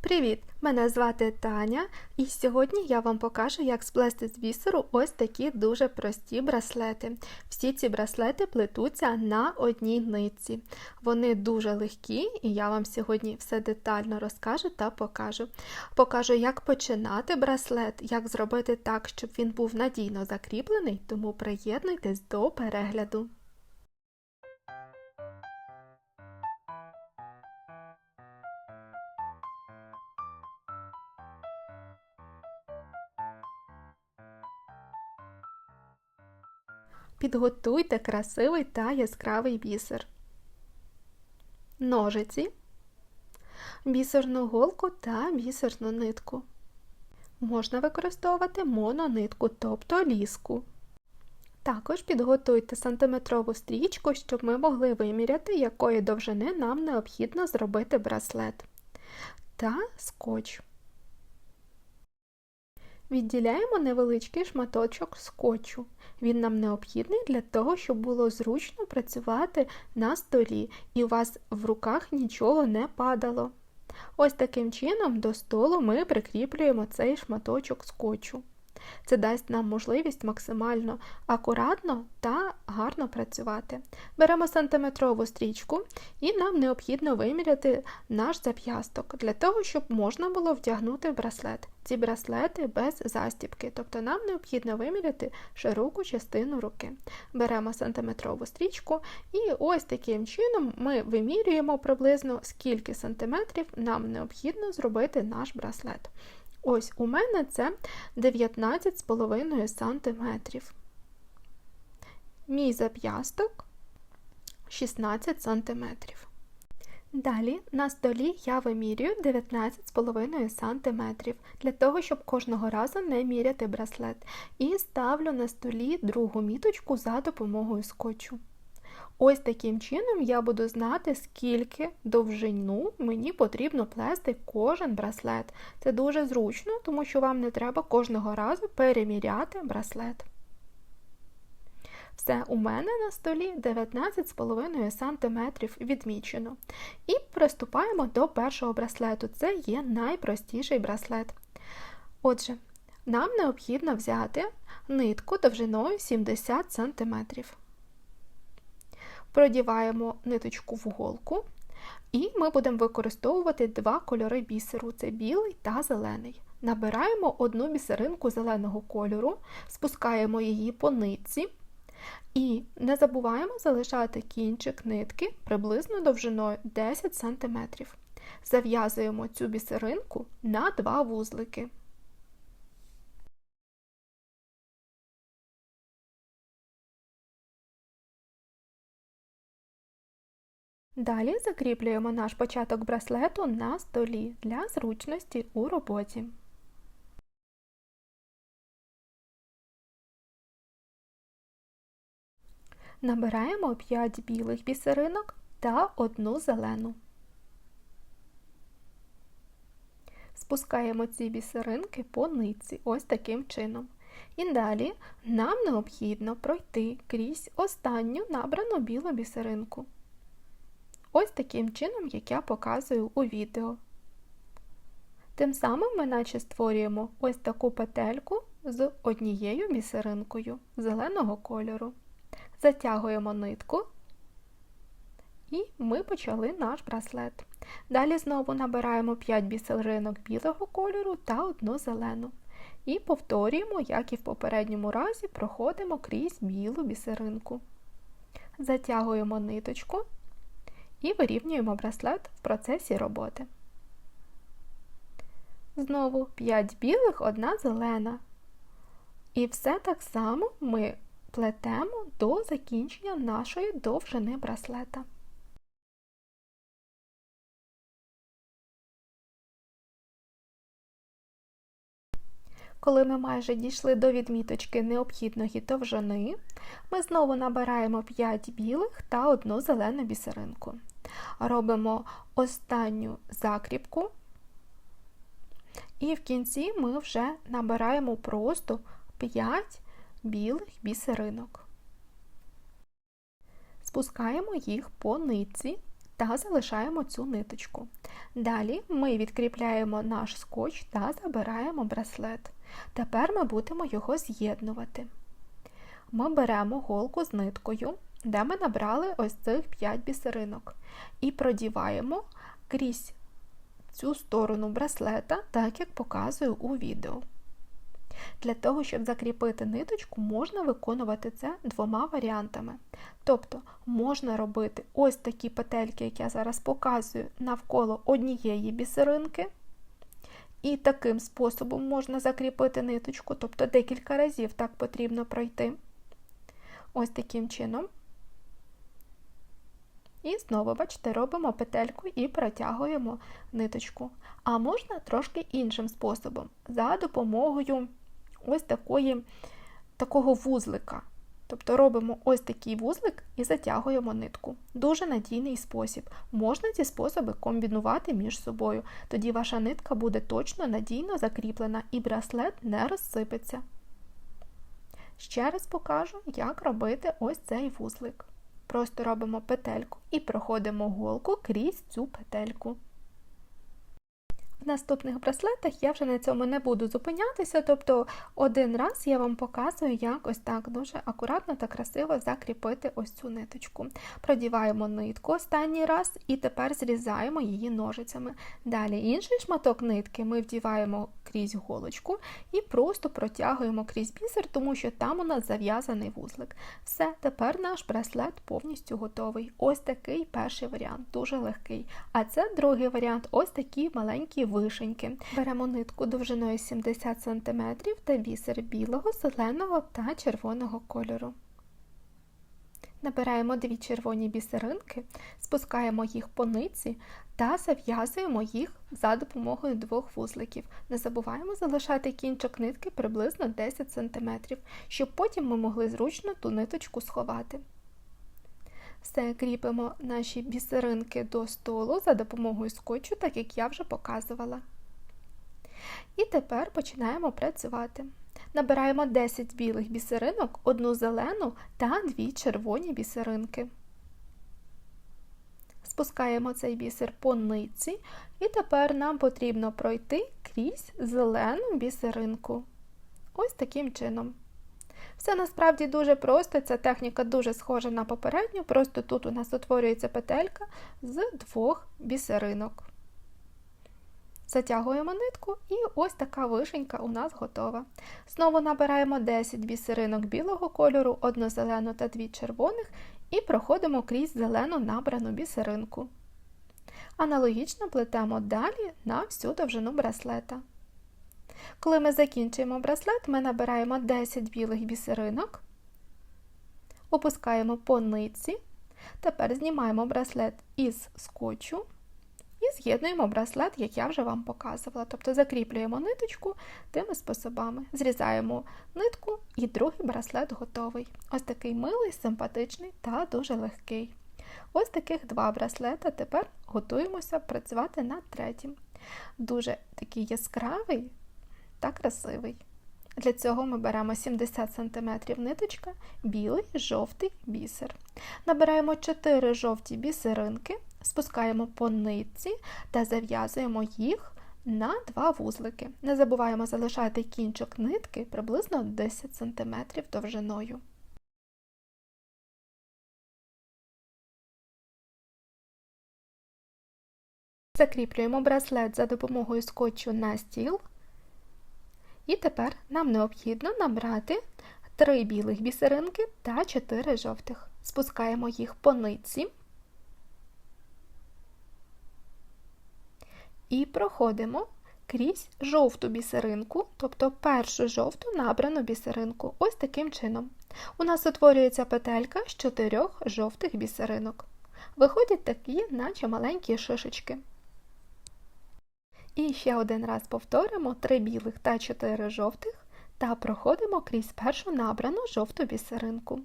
Привіт! Мене звати Таня, і сьогодні я вам покажу, як сплести з бісеру ось такі дуже прості браслети. Всі ці браслети плетуться на одній нитці. Вони дуже легкі, і я вам сьогодні все детально розкажу та покажу. Покажу, як починати браслет, як зробити так, щоб він був надійно закріплений, тому приєднуйтесь до перегляду. Підготуйте красивий та яскравий бісер, ножиці, бісерну голку та бісерну нитку. Можна використовувати мононитку, тобто ліску. Також підготуйте сантиметрову стрічку, щоб ми могли виміряти, якої довжини нам необхідно зробити браслет. Та скотч. Відділяємо невеличкий шматочок скотчу. Він нам необхідний для того, щоб було зручно працювати на столі і у вас в руках нічого не падало. Ось таким чином до столу ми прикріплюємо цей шматочок скотчу. Це дасть нам можливість максимально акуратно та гарно працювати. Беремо сантиметрову стрічку і нам необхідно виміряти наш зап'ясток для того, щоб можна було вдягнути браслет. Ці браслети без застібки, тобто нам необхідно виміряти широку частину руки. Беремо сантиметрову стрічку і ось таким чином ми вимірюємо приблизно скільки сантиметрів нам необхідно зробити наш браслет. Ось у мене це 19,5 см. Мій зап'ясток 16 см. Далі на столі я вимірюю 19,5 см для того, щоб кожного разу не міряти браслет. І ставлю на столі другу міточку за допомогою скотчу. Ось таким чином я буду знати, скільки довжину мені потрібно плести кожен браслет. Це дуже зручно, тому що вам не треба кожного разу переміряти браслет. Все, у мене на столі 19,5 см відмічено. І приступаємо до першого браслету. Це є найпростіший браслет. Отже, нам необхідно взяти нитку довжиною 70 см продіваємо ниточку в голку, і ми будемо використовувати два кольори бісеру це білий та зелений. Набираємо одну бісеринку зеленого кольору, спускаємо її по нитці. І не забуваємо залишати кінчик нитки приблизно довжиною 10 см. Зав'язуємо цю бісеринку на два вузлики. Далі закріплюємо наш початок браслету на столі для зручності у роботі. Набираємо 5 білих бісеринок та одну зелену. Спускаємо ці бісеринки по нитці ось таким чином. І далі нам необхідно пройти крізь останню набрану білу бісеринку. Ось таким чином, як я показую у відео. Тим самим ми наче створюємо ось таку петельку з однією бісеринкою зеленого кольору. Затягуємо нитку, і ми почали наш браслет. Далі знову набираємо 5 бісеринок білого кольору та одну зелену. І повторюємо, як і в попередньому разі, проходимо крізь білу бісеринку. Затягуємо ниточку і вирівнюємо браслет в процесі роботи. Знову 5 білих, одна зелена. І все так само ми плетемо до закінчення нашої довжини браслета. Коли ми майже дійшли до відміточки необхідної довжини, ми знову набираємо 5 білих та одну зелену бісеринку. Робимо останню закріпку, і в кінці ми вже набираємо просто 5 білих бісеринок. Спускаємо їх по нитці та залишаємо цю ниточку. Далі ми відкріпляємо наш скотч та забираємо браслет. Тепер ми будемо його з'єднувати. Ми беремо голку з ниткою, де ми набрали ось цих 5 бісеринок, і продіваємо крізь цю сторону браслета, так як показую у відео. Для того, щоб закріпити ниточку, можна виконувати це двома варіантами. Тобто можна робити ось такі петельки, як я зараз показую, навколо однієї бісеринки. І таким способом можна закріпити ниточку, тобто декілька разів так потрібно пройти. Ось таким чином. І знову, бачите, робимо петельку і протягуємо ниточку. А можна трошки іншим способом, за допомогою ось такої, такого вузлика. Тобто робимо ось такий вузлик і затягуємо нитку. Дуже надійний спосіб. Можна ці способи комбінувати між собою. Тоді ваша нитка буде точно надійно закріплена і браслет не розсипеться. Ще раз покажу, як робити ось цей вузлик. Просто робимо петельку і проходимо голку крізь цю петельку. Наступних браслетах я вже на цьому не буду зупинятися, тобто один раз я вам показую, як ось так дуже акуратно та красиво закріпити ось цю ниточку. Продіваємо нитку останній раз і тепер зрізаємо її ножицями. Далі інший шматок нитки ми вдіваємо крізь голочку і просто протягуємо крізь бісер, тому що там у нас зав'язаний вузлик. Все, тепер наш браслет повністю готовий. Ось такий перший варіант, дуже легкий. А це другий варіант ось такі маленькі вишеньки. Беремо нитку довжиною 70 см та бісер білого, зеленого та червоного кольору. Набираємо дві червоні бісеринки, спускаємо їх по ниці та зав'язуємо їх за допомогою двох вузликів. Не забуваємо залишати кінчик нитки приблизно 10 см, щоб потім ми могли зручно ту ниточку сховати. Все, кріпимо наші бісеринки до столу за допомогою скотчу, так як я вже показувала. І тепер починаємо працювати. Набираємо 10 білих бісеринок, одну зелену та дві червоні бісеринки. Спускаємо цей бісер по ниці, і тепер нам потрібно пройти крізь зелену бісеринку. Ось таким чином. Все насправді дуже просто, ця техніка дуже схожа на попередню, просто тут у нас утворюється петелька з двох бісеринок. Затягуємо нитку і ось така вишенька у нас готова. Знову набираємо 10 бісеринок білого кольору, одну зелену та дві червоних, і проходимо крізь зелену набрану бісеринку. Аналогічно плетемо далі на всю довжину браслета. Коли ми закінчуємо браслет, ми набираємо 10 білих бісеринок, опускаємо по ниці. Тепер знімаємо браслет із скотчу і з'єднуємо браслет, як я вже вам показувала. Тобто закріплюємо ниточку тими способами. Зрізаємо нитку і другий браслет готовий. Ось такий милий, симпатичний та дуже легкий. Ось таких два браслета. Тепер готуємося працювати над третім. Дуже такий яскравий та красивий. Для цього ми беремо 70 см ниточка, білий, жовтий бісер. Набираємо 4 жовті бісеринки, спускаємо по нитці та зав'язуємо їх на два вузлики. Не забуваємо залишати кінчик нитки приблизно 10 см довжиною. Закріплюємо браслет за допомогою скотчу на стіл. І тепер нам необхідно набрати 3 білих бісеринки та 4 жовтих. Спускаємо їх по ниці і проходимо крізь жовту бісеринку, тобто першу жовту набрану бісеринку. Ось таким чином. У нас утворюється петелька з 4 жовтих бісеринок. Виходять такі, наче маленькі шишечки. І ще один раз повторимо 3 білих та 4 жовтих та проходимо крізь першу набрану жовту бісеринку.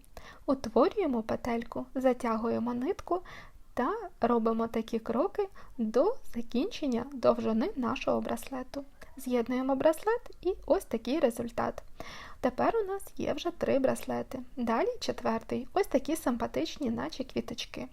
Утворюємо петельку, затягуємо нитку та робимо такі кроки до закінчення довжини нашого браслету. З'єднуємо браслет і ось такий результат. Тепер у нас є вже три браслети. Далі четвертий ось такі симпатичні, наче квіточки.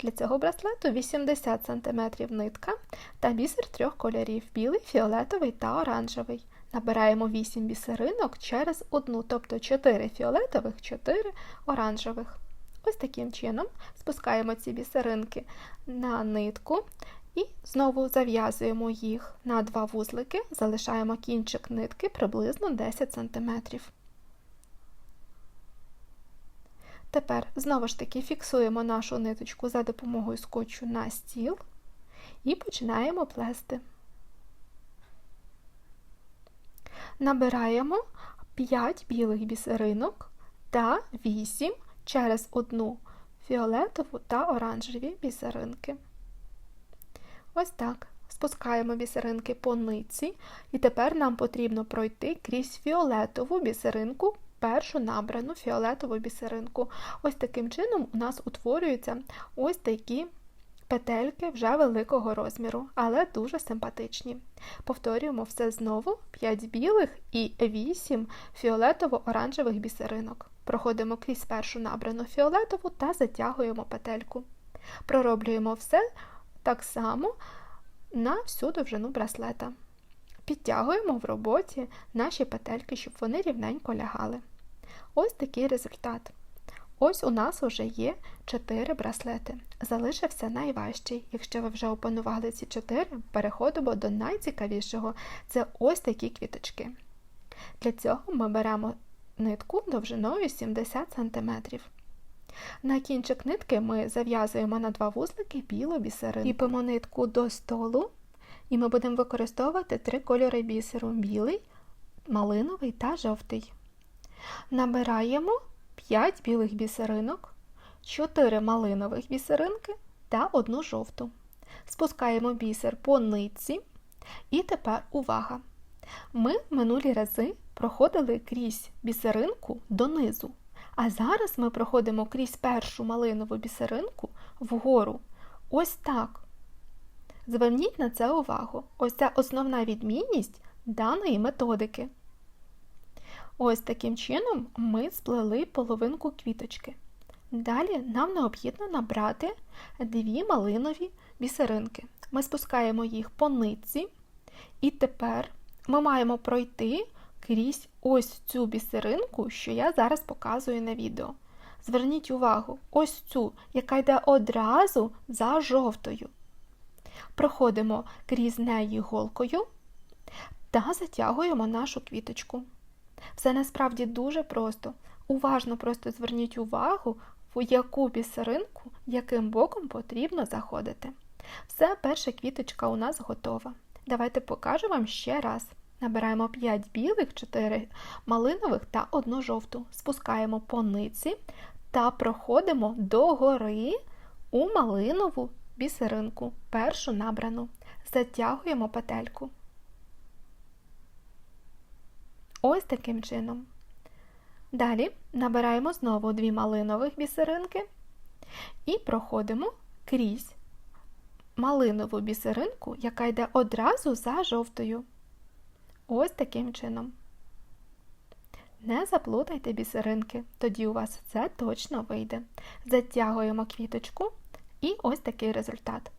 Для цього браслету 80 см нитка та бісер трьох кольорів білий, фіолетовий та оранжевий. Набираємо 8 бісеринок через одну, тобто 4 фіолетових, 4 оранжевих. Ось таким чином спускаємо ці бісеринки на нитку і знову зав'язуємо їх на два вузлики, залишаємо кінчик нитки приблизно 10 см. Тепер знову ж таки фіксуємо нашу ниточку за допомогою скотчу на стіл і починаємо плести. Набираємо 5 білих бісеринок та 8 через одну фіолетову та оранжеві бісеринки. Ось так. Спускаємо бісеринки по ниці, і тепер нам потрібно пройти крізь фіолетову бісеринку, першу набрану фіолетову бісеринку. Ось таким чином у нас утворюються ось такі петельки вже великого розміру, але дуже симпатичні. Повторюємо все знову: 5 білих і 8 фіолетово-оранжевих бісеринок. Проходимо крізь першу набрану фіолетову та затягуємо петельку. Пророблюємо все так само на всю довжину браслета. Підтягуємо в роботі наші петельки, щоб вони рівненько лягали. Ось такий результат. Ось у нас вже є 4 браслети. Залишився найважчий. Якщо ви вже опанували ці 4, переходимо до найцікавішого це ось такі квіточки. Для цього ми беремо нитку довжиною 70 см. На кінчик нитки ми зав'язуємо на два вузлики білу бісеринку. Ліпимо нитку до столу, і ми будемо використовувати три кольори бісеру білий, малиновий та жовтий. Набираємо 5 білих бісеринок, 4 малинових бісеринки та одну жовту. Спускаємо бісер по нитці. І тепер увага! Ми минулі рази проходили крізь бісеринку донизу. А зараз ми проходимо крізь першу малинову бісеринку вгору. Ось так. Зверніть на це увагу. Ось це основна відмінність даної методики. Ось таким чином ми сплели половинку квіточки. Далі нам необхідно набрати дві малинові бісеринки. Ми спускаємо їх по нитці, і тепер ми маємо пройти крізь ось цю бісеринку, що я зараз показую на відео. Зверніть увагу, ось цю, яка йде одразу за жовтою. Проходимо крізь неї голкою та затягуємо нашу квіточку. Все насправді дуже просто. Уважно просто зверніть увагу, в яку бісеринку, яким боком потрібно заходити. Все, перша квіточка у нас готова. Давайте покажу вам ще раз. Набираємо 5 білих, 4 малинових та 1 жовту. Спускаємо по ниці та проходимо догори у малинову бісеринку, першу набрану. Затягуємо петельку. Ось таким чином. Далі набираємо знову дві малинових бісеринки і проходимо крізь малинову бісеринку, яка йде одразу за жовтою. Ось таким чином. Не заплутайте бісеринки, тоді у вас все точно вийде. Затягуємо квіточку і ось такий результат.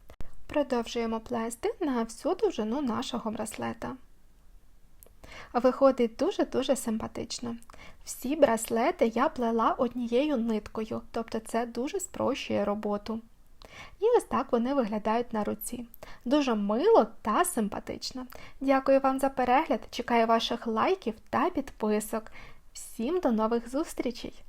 Продовжуємо плести на всю довжину нашого браслета. Виходить дуже-дуже симпатично. Всі браслети я плела однією ниткою, тобто це дуже спрощує роботу. І ось так вони виглядають на руці. Дуже мило та симпатично. Дякую вам за перегляд, чекаю ваших лайків та підписок. Всім до нових зустрічей!